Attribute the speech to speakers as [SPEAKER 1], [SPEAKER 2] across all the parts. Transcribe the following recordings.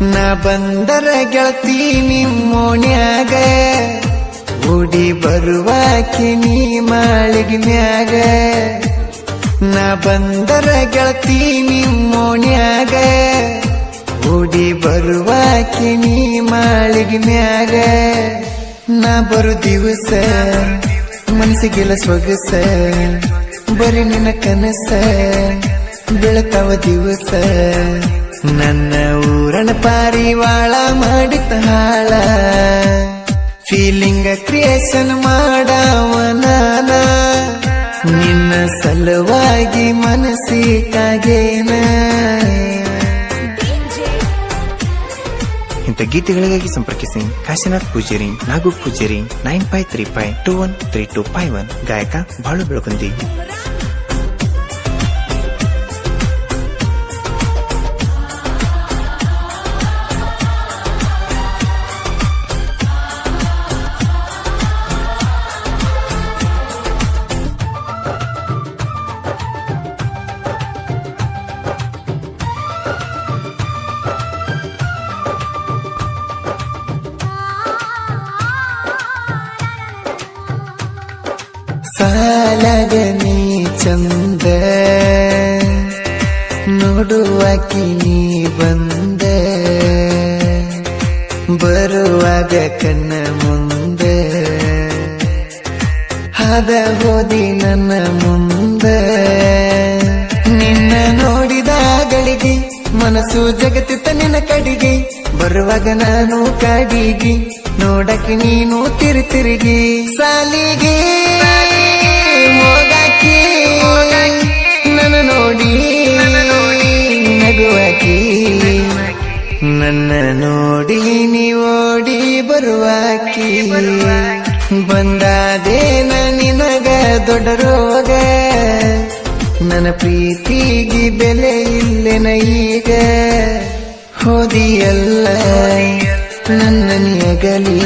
[SPEAKER 1] ನಾ ಬಂದರ ಗೆಳತಿ ನಿಮ್ಮೋಣ್ಯಾಗ. ಉಡಿ ಬರುವಾಕಿ ನೀ ಮಾಳಿಗೆ ಮ್ಯಾಗ. ನಾ ಬಂದರ ಗೆಳತಿ ನಿಮ್ಮೋಣ್ಯಾಗ. ಓಡಿ ಬರುವಾಕಿ ನೀ ಮಾಳಿಗೆ ಮ್ಯಾಗ. ನಾ ಬರು ದಿವಸ, ಮನಸ್ಸಿಗೆಲ್ಲ ಸೊಗಸ ಬರೀ ನಿನ್ನ ಕನಸ, ಬೆಳತಾವ ದಿವಸ. ನನ್ನ ಊರನ ಪಾರಿವಾಳ ಮಾಡಿದ ಹಾಳ. ಫೀಲಿಂಗ್ ಕ್ರಿಯೇಷನ್ ಮಾಡವ ನಾನ. ನಿನ್ನ ಸಲುವಾಗಿ ಮನಸ್ಸಿಗಾಗೇನ. ಇಂಥ ಗೀತೆಗಳಿಗಾಗಿ ಸಂಪರ್ಕಿಸಿ. Kashinath Pujari, Nagu Pujari, nine five three five two one three two five one. ಗಾಯಕ ಬಾಳು ಬೆಳಗುಂದಿ. ಚಂದ. ನೋಡುವ ನೀ ಬಂದೆ. ಬರುವಾಗ ಕಣ್ಣ ಮುಂದೆ. ಹದ ಹೋದಿ ನನ್ನ ಮುಂದೆ. ನಿನ್ನ ನೋಡಿದ ಗಳಿಗೆ, ಮನಸ್ಸು ಜಗತ್ತಿತ್ತ ನಿನ್ನ ಕಡಿಗೆ. ಬರುವಾಗ ನಾನು ಕಡಿಗೆ, ನೋಡಕ್ಕೆ ನೀನು ತಿರು ತಿರುಗಿ. ಸಾಲಿಗೆ ಹೋಗಾಕಿ ನನ್ನ ನೋಡಿ ನಗುವಾಕಿ. ನನ್ನ ನೋಡಿ ನೀವೋಡಿ ಬರುವಾಕಿ. ಬಂದಾದೇನ ನಿನಗ ದೊಡ್ಡ ರೋಗ. ನನ್ನ ಪ್ರೀತಿಗೆ ಬೆಲೆ ಇಲ್ಲೆನ ಈಗ. ಹೋದಿಯಲ್ಲ, ನನ್ನ ನಿಯಗಲಿ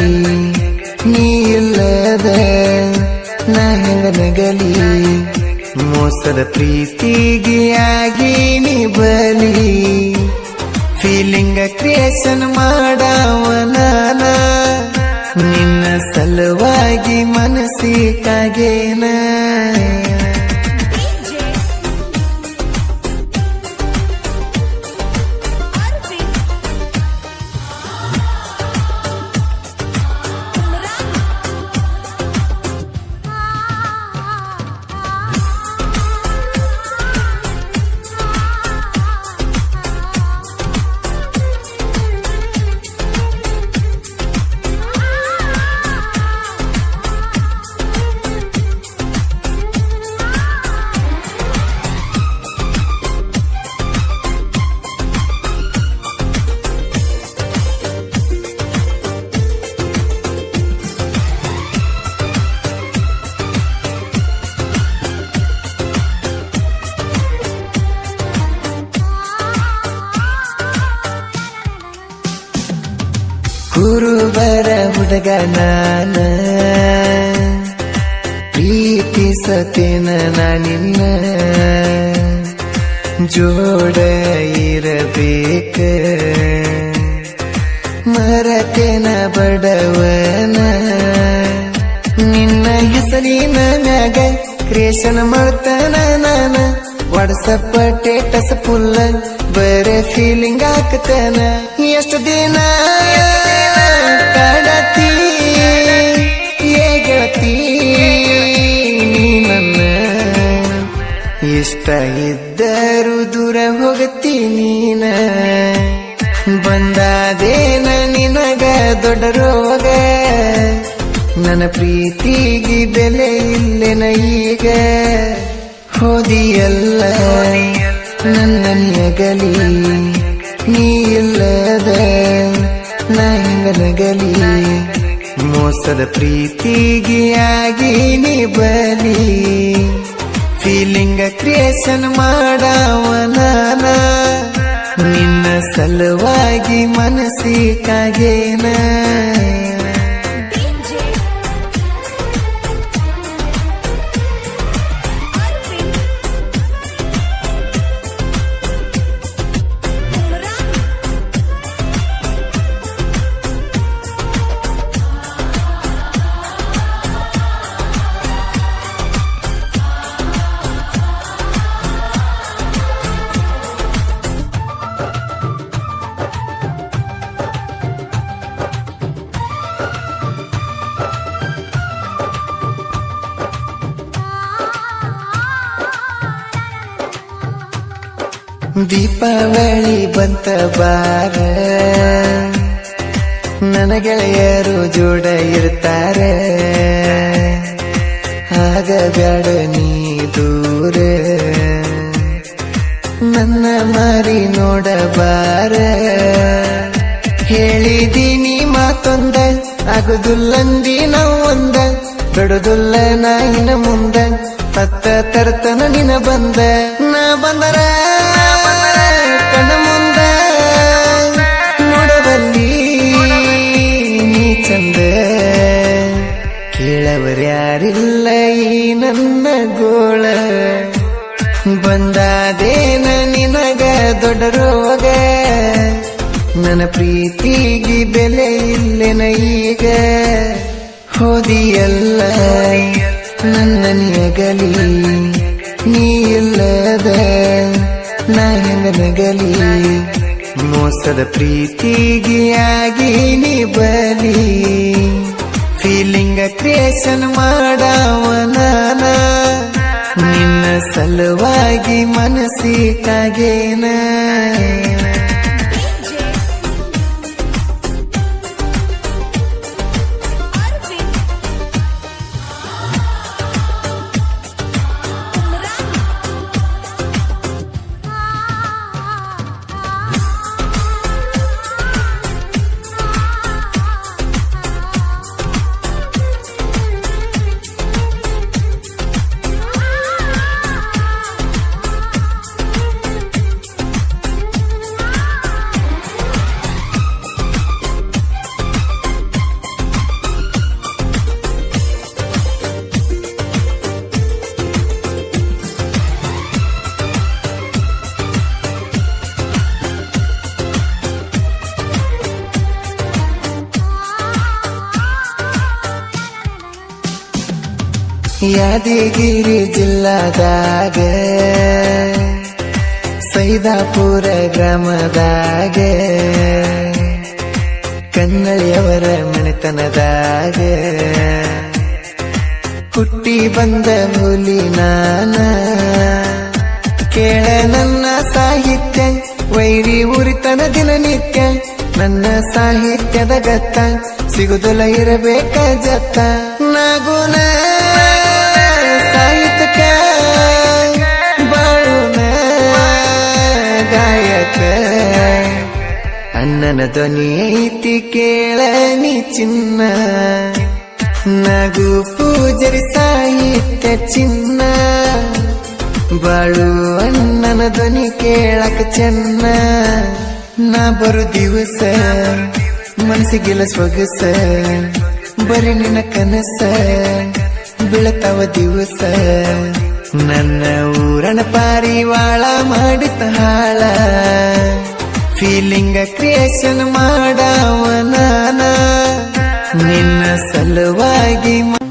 [SPEAKER 1] ನೀ ಇಲ್ಲದ ನಗಲಿ. ಮೋಸದ ಪ್ರೀತಿಗೆ ನೀ ಬಲಿ ಫೀಲಿಂಗ ಕ್ರಿಯೇಷನ್ ಮಾಡವನ ನಾನ. ನಿನ್ನ ಸಲುವಾಗಿ ಕುರುಬರ ಪ್ರೀತಿ ಪ್ರೀತಿಸತೇನ ನಾನಿನ್ನ ಜೋಡ ಇರಬೇಕ. ಮರತೇನ ಬಡವನ. ನಿನ್ನ ಹೆಸರಿನ ಮ್ಯಾಗ ಕ್ರಿಯೇಷನ್ ಮಾಡ್ತಾನ ನಾನ. ವಾಟ್ಸಪ್ ಟೇಟಸ್ ಫುಲ್ಲ ಬರೇ ಫೀಲಿಂಗ್ ಹಾಕ್ತಾನ. ಎಷ್ಟು ದಿನ ಇಷ್ಟ ಇದ್ದರು ದೂರ ಹೋಗತಿ ನೀನ. ಬಂದಾದೇನ ನಿನಗ ದೊಡ್ಡ ರೋಗ. ನನ್ನ ಪ್ರೀತಿಗೆ ಬೆಲೆ ಇಲ್ಲೆನ ಈಗ. ಹೋದಿಯಲ್ಲ ನನ್ನ ನಿಯಗಲಿ ನೀ ಇಲ್ಲದ ನಗಲಿ. ಮೋಸದ ಪ್ರೀತಿಗೆ ಆಗಿ ನೀ ಬಲಿ. ಫೀಲಿಂಗ ಕ್ರಿಯೇಷನ್ ಮಾಡವನ ನಾನ ನಿನ್ನ ಸಲುವಾಗಿ ಮನಸ್ಸಿಗಾಗೇನ ದೀಪಾವಳಿ ಬಂತ ಬಾರ. ನನ್ನ ಗೆಳೆಯರು ಜೋಡ ಇರ್ತಾರೆ. ಆಗ ಬ್ಯಾಡ ನೀ ದೂರ. ನನ್ನ ಮಾರಿ ನೋಡಬಾರ ಹೇಳಿದೀನಿ ಮಾತೊಂದ ಆಗುದುಲ್ಲಂದಿ ನಾವೊಂದ ಬಿಡುದುಲ್ಲ ನಾಯಿನ ಮುಂದ, ಪತ್ತ ತರ್ತನ ನಿನ ಬಂದ. ನಾ ಬಂದರ ಕೇಳವರ್ಯಾರಿಲ್ಲ ಈ ನನ್ನ ಗೋಳ? ಬಂದಾದೇನ ನಿನಗ ದೊಡ್ಡ ರೋಗ? ನನ್ನ ಪ್ರೀತಿಗೆ ಬೆಲೆ ಇಲ್ಲೆನ ಈಗ? ಹೋದಿಯಲ್ಲ, ನನ್ನ ನಿಯಗಲಿ ನೀ ಇಲ್ಲದ, ನಾ ನಗಲಿ? ಮೋಸದ ಪ್ರೀತಿಗೆ ಆಗಿ ನೀ ಬಲಿ. ಫೀಲಿಂಗ್ ಕ್ರಿಯೇಷನ್ ಮಾಡವನ ನಿನ್ನ ಸಲುವಾಗಿ ಮನಸ್ಸಿಗಾಗೇನ ಯಾದಗಿರಿ ಜಿಲ್ಲಾದಾಗೆ, ಸೈದಾಪುರ ಗ್ರಾಮದಾಗೆ, ಕನ್ನಡಿಯವರ ಮನೆತನದಾಗೆ, ಹುಟ್ಟಿ ಬಂದ ಹುಲಿ ನಾನ, ಕೇಳ ನನ್ನ ಸಾಹಿತ್ಯ, ವೈರಿ ಉರಿತನ ದಿನನಿತ್ಯ ನನ್ನ ಸಾಹಿತ್ಯದ ಗತ್ತ, ಸಿಗುದಲ ಇರಬೇಕ ಜತ್ತ ನಗುನ ಅಣ್ಣನ ಧ್ವನಿ ಐತಿ ಕೇಳನಿ ಚಿನ್ನ. ನಗು ಪೂಜರಿ ಸಾಹಿತ್ಯ ಚಿನ್ನ. ಬಾಳು ಅಣ್ಣನ ಧ್ವನಿ ಕೇಳಕ ಚೆನ್ನ. ನಾ ಬರು ದಿವಸ, ಮನಸ್ಸಿಗೆಲ್ಲ ಸೊಗಸ. ಬರೀ ನಿನ್ನ ಕನಸ, ಬೀಳತಾವ ದಿವಸ. ನನ್ನ ಊರಣ ಪಾರಿವಾಳ ಮಾಡಿತ ಹಾಳ. ಫೀಲಿಂಗ್ ಕ್ರಿಯೇಷನ್ ಮಾಡವ ನಾನ. ನಿನ್ನ ಸಲುವಾಗಿ